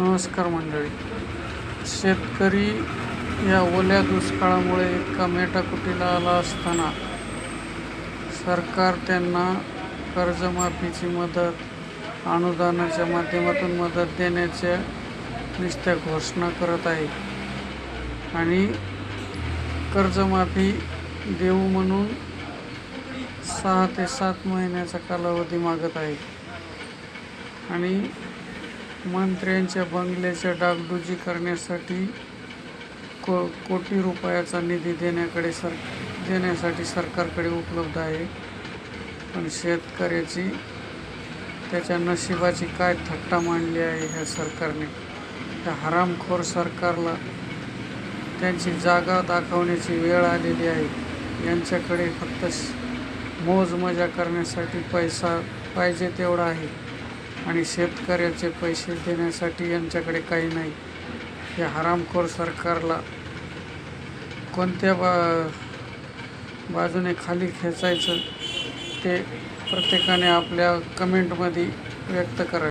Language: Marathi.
नमस्कार मंडळी. शेतकरी या ओल्या दुष्काळामुळे इतका मेटाकुटीला आला असताना सरकार त्यांना कर्जमाफीची मदत अनुदानाच्या माध्यमातून मदत देण्याच्या नुसत्या घोषणा करत आहे. आणि कर्जमाफी देऊ म्हणून सहा ते सात महिन्याचा कालावधी मागत आहे. आणि मंत्र्यांच्या बंगल्याच्या डागडुजी करण्यासाठी को कोटी रुपयाचा निधी देण्याकडे सर देण्यासाठी सरकारकडे उपलब्ध आहे. पण शेतकऱ्याची त्याच्या नशिबाची काय थट्टा मांडली आहे ह्या सरकारने? त्या हरामखोर सरकारला त्यांची जागा दाखवण्याची वेळ आलेली आहे. यांच्याकडे फक्त मोजमजा मजा करण्यासाठी पैसा पाहिजे तेवढा आहे. आणि शेतकऱ्याचे पैसे देण्यासाठी यांच्याकडे काही नाही. या हरामखोर सरकारला कोणत्या बा बाजूने खाली खेचायचं ते प्रत्येकाने आपल्या कमेंटमध्ये व्यक्त करा